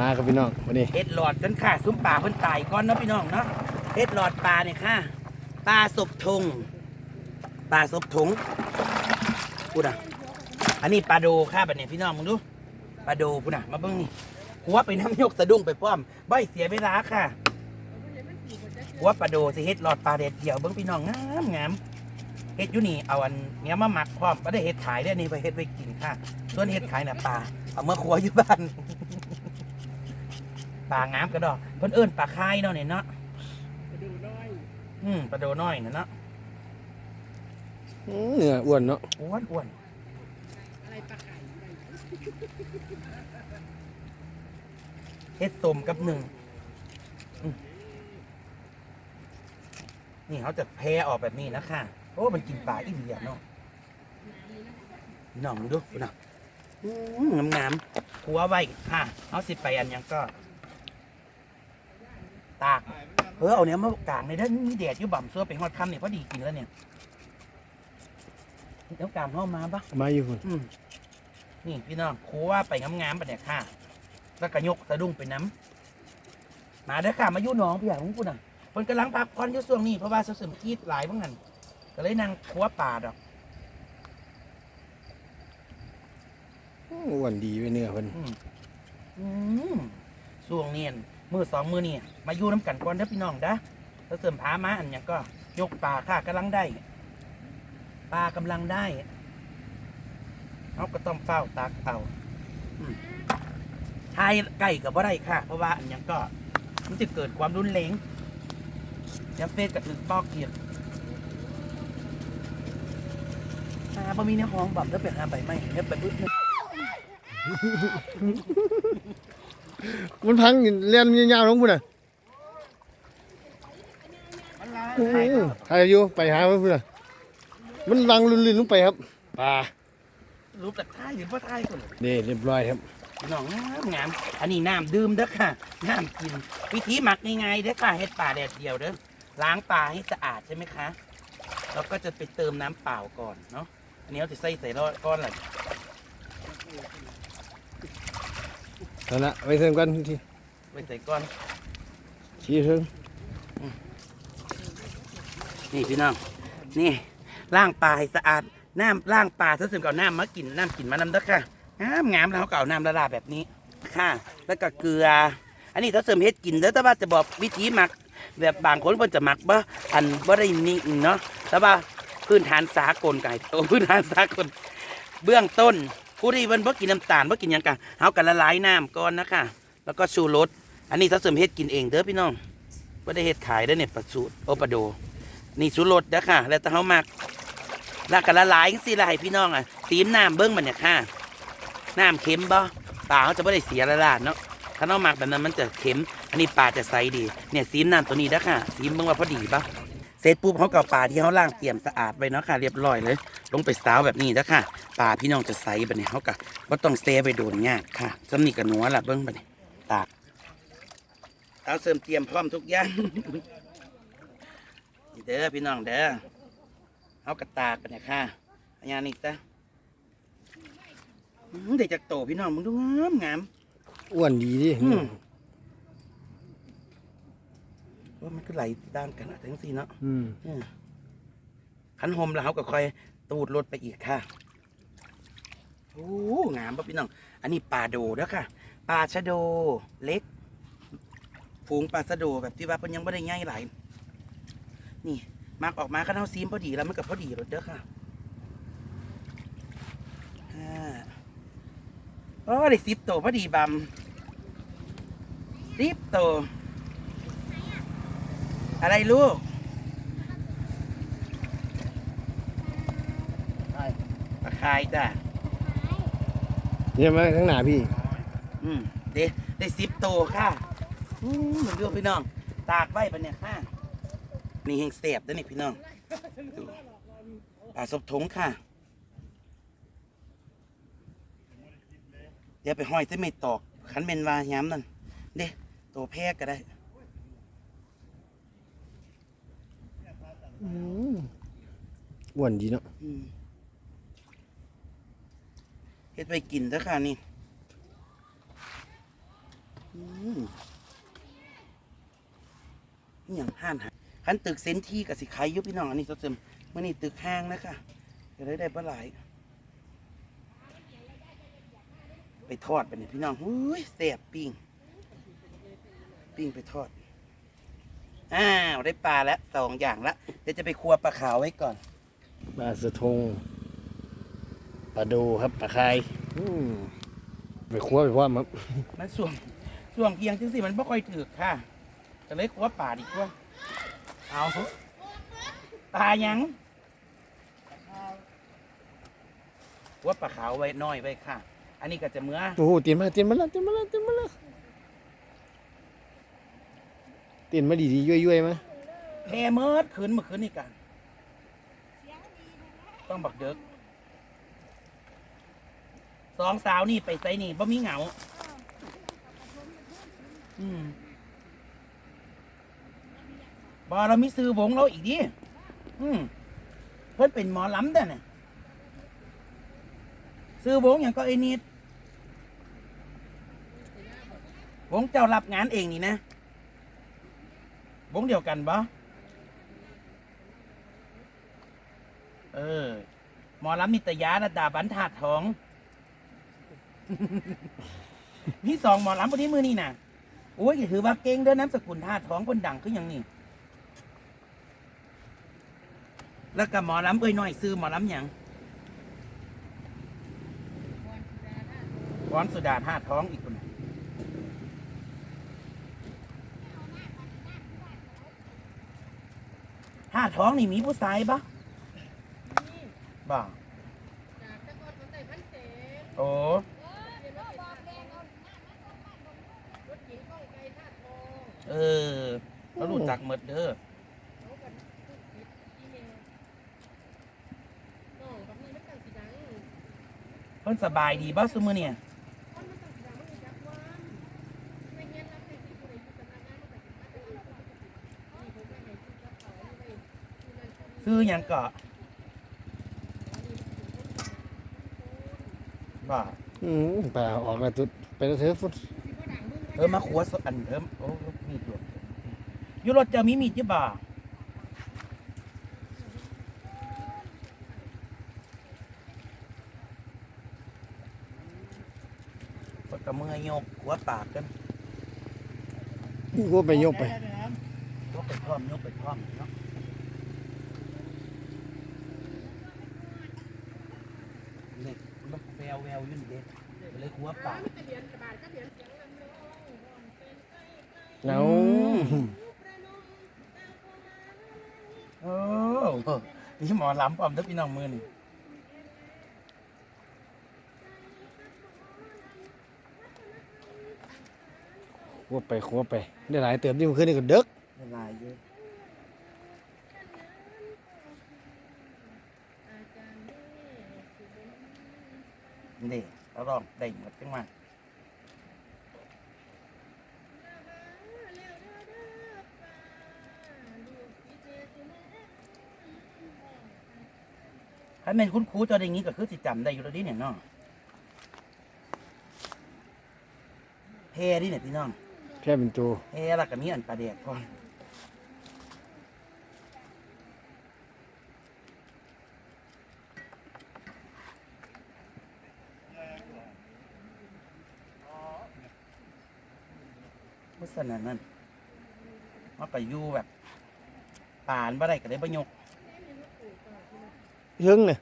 มาครับพี่น้องวันนี้เฮ็ดหลอดกันค่ะซุ้มป่าเพิ่นตายก่อนเนาะพี่น้องเนาะเฮ็ดหลอดปลาเนี่ยค่ะปลาศพทงปลาศพทงพูดอะอันนี้ปลาโดค่ะบัดเนี่ยพี่น้องมึงดูปลาโดพูดอะมาเบิ่งนี่หัวไปน้ำยกสะดุ้งไปป้อมใบเสียเวลาค่ะหัวปลาโดสิเฮ็ดหลอดปลาเด็ดเดี่ยวเบิ่งพี่น้องงามงามเฮ็ดอยู่นี่เอาอันเนี้ยมาหมักพร้อมบ่ได้เฮ็ดขายได้นี่ไปเฮ็ดไว้กินค่ะ ส่วนเฮ็ดขายน่ะปลาเอามาครัวอยู่บ้าน ปลางามกระดอกเพิ่นเอิ้นปลาคายเนาะเนี่ยเนาะอืมปลาโดน้อยน่ะเนาะอื้อเนื้ออ้วนเนาะอ้วนอ้วนเฮ็ดต้มกับหนึ่งอืมนี่เขาจะแพรออกแบบนี้นะค่ะโอ้มันกินปลาอีเดียเนาะพี่น้องดูดูนะงามงามๆหัวไว้ค่ะเอาสิไปอันหยังก็ ตาก เออเอาเนี้ยมากางในเด้านมีแดดอยู่บ่ำซัวไปฮอดค่ำเนี่ยพอดีกินแล้วเนี่ยเดี๋ยวกางเข้ามาปะมาอยู่พุ่นอืมนี่พี่น้องครูว่าไปงามๆปะเนี่ยค่ะ แล้วก็ยกสะดุ้งไปน้ำมาเด้อค่ะมาอยู่หน้องพี่ใหญ่ของกูน่ะเพิ่นกำลังพักผ่อนอยู่ช่วงนี้เพราะว่าเสริมกีดหลายบ้างหันก็เลยนั่งครัวป่าดอกอื้ออ้วนดีไปเนื้อเพิ่นอืมอืมช่วงเนียน มือสองมือนี่มาอยู่น้ำกันก่อนเด้อพี่น้องเด้อแล้วเสริมพามาอันหยังก็ยกป่าค่ะกำลังได้ปลากำลังได้เขาก็ต้องเฝ้าตากเอาอืมทายไก่กับว่าได้ค่ะ เพราะว่าอันหยังก็มันจะเกิดความรุนแรงยัเฟสกับถึงปอกเกียร์อ่าพอมีเนื้อหอมแบบแล้วเป็นอาใบไม้เนี่ยไปบึ้ดนึง มันพังเลียนยาวๆลงพุ่นน่ะอื้อถ่ายอยู่ไปหาเพิ่นพุ่นน่ะมันวางลุนๆลงไปครับปลารูปแต่ท้ายหรือว่าท้ายคนนี่เรียบร้อยครับน้องงามงามอันนี้น้ำดื่มเด้อค่ะน้ำกิน วิธีหมักง่ายๆเด้อค่ะเฮ็ดปลาแดดเดียวเด้อล้างปลาให้สะอาดใช่ไหมคะแล้วก็จะไปเติมน้ำเปล่าก่อนเนาะอันนี้เราจะใส่ใส่ก้อนอะไร นั่นละไปเทิงกันทีไปใส่ก้อนชี้เทิงนี่พี่น้องนี่ล้างปลาให้สะอาดน้ำล้างปลาถ้าสึมเก่าน้ำมากินน้ำกินมานำเด้อค่ะงามงามแล้วเขาก็เอาน้ำละลายแบบนี้ค่ะ แล้วก็เกลือ อันนี้ถ้าเสริมเฮ็ดกินเด้อแต่ว่าจะบอกวิธีหมัก แบบบางคนเพิ่นจะหมักบ่อันบ่ได้นิ่งเนาะแต่ว่าพื้นฐานสากลไก่โตพื้นฐานสากลเบื้องต้น ผู้ที่เพิ่นบ่กินน้ำตาลบ่กินหยังกันเฮาก็ละลายน้ำก่อนนะคะแล้วก็ชูรสอันนี้ถ้าเสริมเฮ็ดกินเองเด้อพี่น้องบ่ได้เฮ็ดขายเด้อเนี่ยปลาสูตรโอปลาโด นี่ชูรสเด้อค่ะ แล้วแต่เฮามักแล้วก็ละลายจังซี่ล่ะให้พี่น้องอะตีมน้ำเบิ่งมันเนี่ยค่ะน้ำเค็มบ่ปลาเขาจะไม่ได้เสียละลาดเนาะถ้าน้องหมักแบบนั้นมันจะเค็ม อันนี้ปลาจะใสดี เนี่ยซีมน้ำตัวนี้นะค่ะซีมเบิ่งว่าพอดีปะ เสร็จปุ๊บเขาก็เอาปลาที่เขาล่างเตรียมสะอาดไว้เนาะค่ะ เรียบร้อยเลย ลงไปซาวแบบนี้นะค่ะปลาพี่น้องจะใสแบบนี้เขาก็บ่ต้องเซไปโดนยากค่ะสำนีกับนัวละเบิ่งบัดนี้ตากเอาเสริมเตรียมพร้อมทุกอย่างนี่เด้อพี่น้องเด้อเอากระตากกันเนี่ยค่ะอันนี้นี่ซะอื้อเด็กจากโตพี่น้องมึงดูงามงามอ้วนดีดิอืม ว่ามันก็ไหลด้านกันอะทั้งสี่เนาะอืมอืมขันหมแล้วเขาก็ค่อยตูดรถไปอีกค่ะโอ้งามป่ะพี่น้อง อันนี้ปลาโดเด้อค่ะปลาชะโดเล็กฝูงปลาชะโดแบบที่ว่าเพิ่นยังไม่ได้ง่ายหลายนี่มักออกมาก็เท่าซีมพอดีแล้วมันก็พอดีรถเด้อค่ะห้าโอ้ได้สิบตัวพอดีบำสิบตัว อะไรลูกปลาคายจ้ะเนี่ยมาข้างหน้าพี่ อืมเด้ได้สิบโตวค่ะอืมเหมือนดูพี่น้อง ตากไว้ปะเนี่ยค่ะนี่เฮงเสียบด้วยนี่พี่น้องดูปลาสบทงค่ะ เดี๋ยวไปห้อยเส้นไม่ตอกขันเมนวาย้ำนั่น เด้โตวแพรกก็ได้ อ้วนดีเนาะเฮ็ดไปกินเถอะค่ะนี่นี่อย่างห้านหาคันตึกเซนที่กับสิขายยุพี่น้องอันนี้สดเสมเมื่อนี้ตึกห้างนะคะจะได้ได้ปลาไหลไปทอดไปเนี่ยพี่น้องหุ้ยแซ่บปิ้งปิ้งไปทอด อ้าวได้ปลาแล้วสองอย่างละเดี๋ยวจะไปครัวปลาขาวไว้ก่อนปลาสะทงปลาดูครับปลาคายอืมไปคั่วไปว่ามันมันส่วงส่วงเกียงจังสิมันไม่ค่อยถือค่ะจะเลยครัวป่าดีกว่าเอาเถอะปลายังครัวปลาขาวไว้น้อยไว้ค่ะ อันนี้ก็จะเมื่อโอ้โหตีนมาตีนมาแล้วตีนมาแล้วตีนมาแล้ว ตีนมาดีดีๆย่อยๆมาแพเมิดคืนเมื่อคืนนี่กัน ต้องบักเด็กสองสาวนี่ไปไซนี่บ่มีเหงา อืมบอเรามีซื้อวงเราอีกดิอืมเพิ่นเป็นหมอลำเด้อเนี่ยซื้อวงอย่างก็ไอ้นิดวงเจ้ารับงานเองนี่นะ วงเดียวกันปะเออ หมอลำนิตยาระดาบันถาดทองพี่สองหมอลำคนนี้มือนี่น่ะโอ้ยอย่าถือว่าเก่งเด้อน้ำสกุลธาตุท้องคนดังขึ้นอหย่างนี้ แล้วกับหมอลำเอ้ยน้อยซื้อหมอลำหยังวอนสุดาธาตุท้องอีกคน ธาตุท้องนี่มีผู้ชายปะบ่าโอ้เออเขารู้จักหมดเด้อเพิ่นสบายดีบ้าซุมือเนี่ย ซื้อหยังเกาะบ่าอืมปลาออกมาตุดไปแล้วเถอะฟุตเออมาขัวสอันเอิมโอ้มีดด้วยอยูรถจะมีมีดอยี่บ่าปดกระเมื่อยโยกหัวปากกันก็ไปยกไปยกไปพร้อมยกไปพร้อมเนาะเล็กมัน แววแววอยุ่นเด็กเลยหัวปากเอาโอ้นี่หมอลำพร้อมทั้งพี่น้องมือนี่คั่วไปคั่วไป ได้หลายเติมที่มันขึ้นนี่ก็เด็กละลายเยอะ นี่เราลองได้หมดจังมาถ้าเป็นคุณครูเจะได้งี้ก็คือสิจำได้อยู่แล้วดิเนี่ยเนาะเพดิเนี่ยพี่น้องแค่เป็นตัวเฮ้ละก็มีอันปลาแดกพร้อม มื่อสนั้นนั่นมาไปอยู่แบบป่านบ่ได้ก็ได้ประยกเฮิงเนี่ย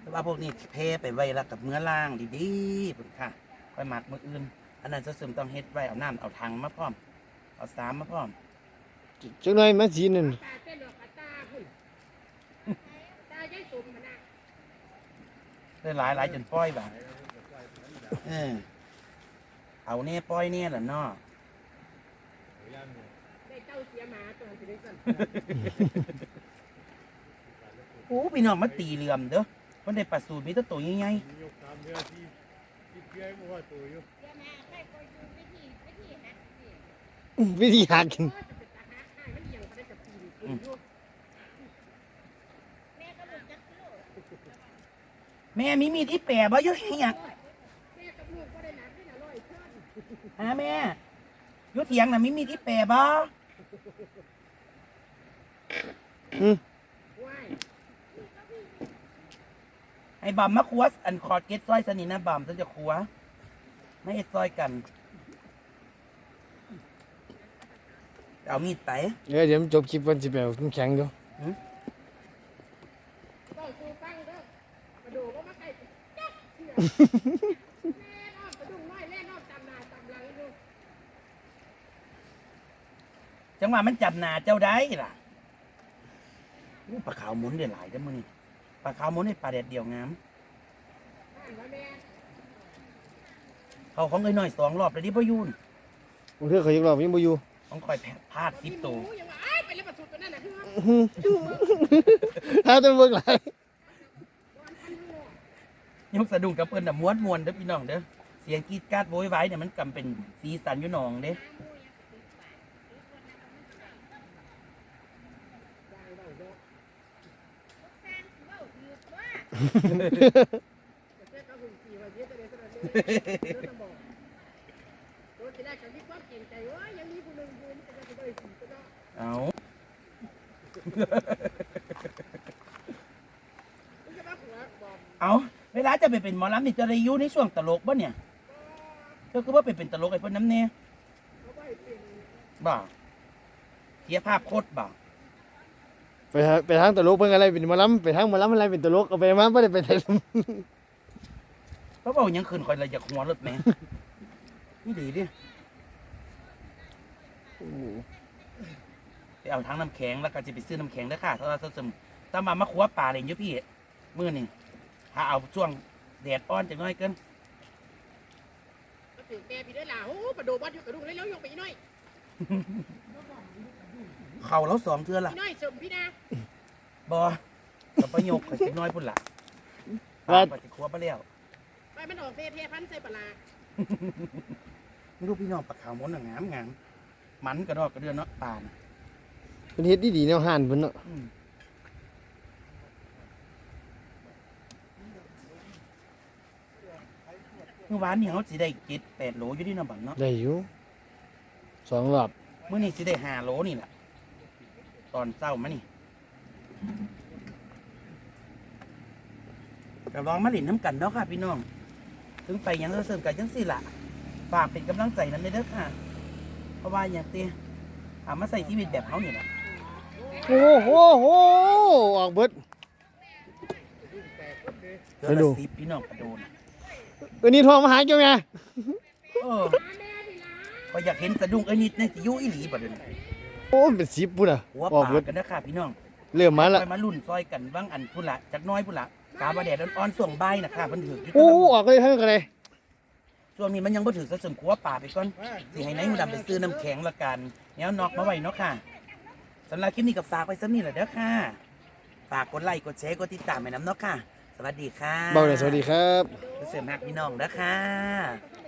แต่ว่าพวกนี้เพไปไว้แล้วกับเมื่อล่างดีๆพุ่นค่ะค่อยหมักมืออื่น อันนั้นจะซึมต้องเฮ็ดไว้เอาน้ำเอาถังมาพร้อม เอาสามมาพร้อมจังหน่อยมาสีนั่นตาเส้นดอกกระตาหุ่นตาใหญ่สุดมันนะได้หลายหลายจนป้อยแบบเออ เอาเนี่ยป้อยเนี่ยแหละเนาะได้เจ้าเสียหมาตัวสิได้สั่นโอ้พี่น้องมาตีเหลื่อมเด้อมันได้ปลาสูตรมีแตัวตัวใหญ่เสียหมาใครก็อยู่วิธีวิธีหักสิวิธีหากินก็จะเป็นตาหักให้มันเลี้ยงเขาได้กับปีนปีนอยู่แม่ก็ลูกจักโลๆแม่มีมีดอีแปรบ่อยู่เฮียแม่กับลูกก็ได้หนัก หาแม่อยุเถียงน่ะมีมีดที่แปรบ่อืมไอ้บอมมาคัวอันคอร์ดเก็ตซอยสนิทนะบอมฉันจะคัวไม่เอ็ดซอยกัน เอามีดไป เดี๋ยวเดี๋ยวมันจบคลิปวันสิบแปดน้ำแข็งดู จังหวะมันจับหนาเจ้าได้ล่ะอู้ปลาขาวหมุนได้หลายเด้อมื้อนี้ปลาขาวหมุนได้ปลาแดดเดียวงามบ้านว่าแม่เขาของเอ้ยน้อยสองรอบเลยดิพ่อยูนมึงเทื่อเขายังรอบยังบ่อยู่ต้องคอยแพ้พลาดสิบตัวหมูยังว่าอ้ายไปแล้วประสุดตัวนั่นน่ะคือว่าถ้าจะเบิ่งหลายยกสะดุ้งกับเพิ่นน่ะม้วนมวนๆเด้อพี่น้องเด้อเสียงกรีดกราดโวยวายเนี่ยมันกำเป็นสีสันอยู่หนองเด้ เจ๊ก็หุ่นสีว่าเจ๊จะได้สนับสนุนรถตำ เอาเอาเวลาจะไปเป็นหมอลำนี่จะได้ยุในช่วงตลกบ่เนี่ยก็คือว่าไปเป็นตลกไอ้พวกน้ำเนี่ยบ้าเสียภาพโคตรบ้า ไปทางไปทางตลกเพิ่งอะไรเป็นหมอลำไปทางหมอลำอะไรเป็นตลกเอาไปมาไม่ได้ไปไทยเพราะว่ายังคืนคอยเลยอยากหัวรถแม่ นี่ดีดิไปเอาทั้งน้ำแข็งแล้วก็จะไปซื้อน้ำแข็งเด้อค่ะถ้าเราสมตามมามาขัวป่าเลยอยู่พี่มื้อนี่ถ้าเอาช่วงแดดอ่อนจังน้อยเกินก็ถึงแม่พี่ด้วยล่ะโอ้ประโดบัดอยู่กระดุมเลยแล้วยกไปอีน้อย เข่าแล้วสองเทือละอีน้อยสมพี่นะบอกับประโยคกับสิน้อยพุ่นละปาปฏิขัวไปแล้วไปมันออกเพเพพันใส่ปลาไม่รู้พี่น้องปลาขาวมดน่ะงามงามมันกระดอกกระเดือนเนาะป่านะเป็นเฮ็ดดีๆแนวห่านเพิ่นเนาะอืมเมื่อวานนี่เขาสิได้เจ็ดแปดโหลอยู่ที่น้ำบังเนาะได้อยู่สองรอบ เมื่อนี้สิได้ห้าโหลนี่แหละ ตอนเศร้ามานี่กับลองมาหลินน้ำกันเนาะค่ะพี่น้อง ถึงไปหยังเราเสริมกันจังสิล่ะฝากเป็นกำลังใจนั้นเลยเด้อค่ะ เพราะว่าอย่างเตี้ยเอามาใส่ชีวิตแบบเขาเนี่ยนะโอ้โหโหออกเบิดเดือไปนดูละสิบพี่น้องกระโดนเอันนี้ทองมาหาเจ้าไงเออพออยากเห็นสะดุ้งไอ้นิดในสิอยุอีหลีบ่เดี๋ยวนี้ โอ้เป็นสิบพุ่นอะหัวออกปาเบิดกันนะค่ะพี่น้องเริ่มมาละ คอยมาลุ่นซอยกันบ้างอันพุ่นละจากน้อยพุ่นละกาบาแดดอ่อนๆส่วงใบายนะค่ะเพิ่นถืออยู่โอ้ออกเลยทั้งกันเลยช่วงนี้มันยังบ่ถือซะสมขัวป่าไปก่อนสิให้นายหูดำไปซื้อน้ำแข็งละกันแนวนอกมาไว้เนาะค่ะสำหรับคลิปนี้ก็ฝากไว้ซ้ำนี่แหละเด้อค่ะฝากกดไลค์กดแชร์กดติดตามให้น้ำเนาะค่ะ สวัสดีค่ะเบาเลยสวัสดีครับ เสริมหักพี่น้องเด้อค่ะก็เลย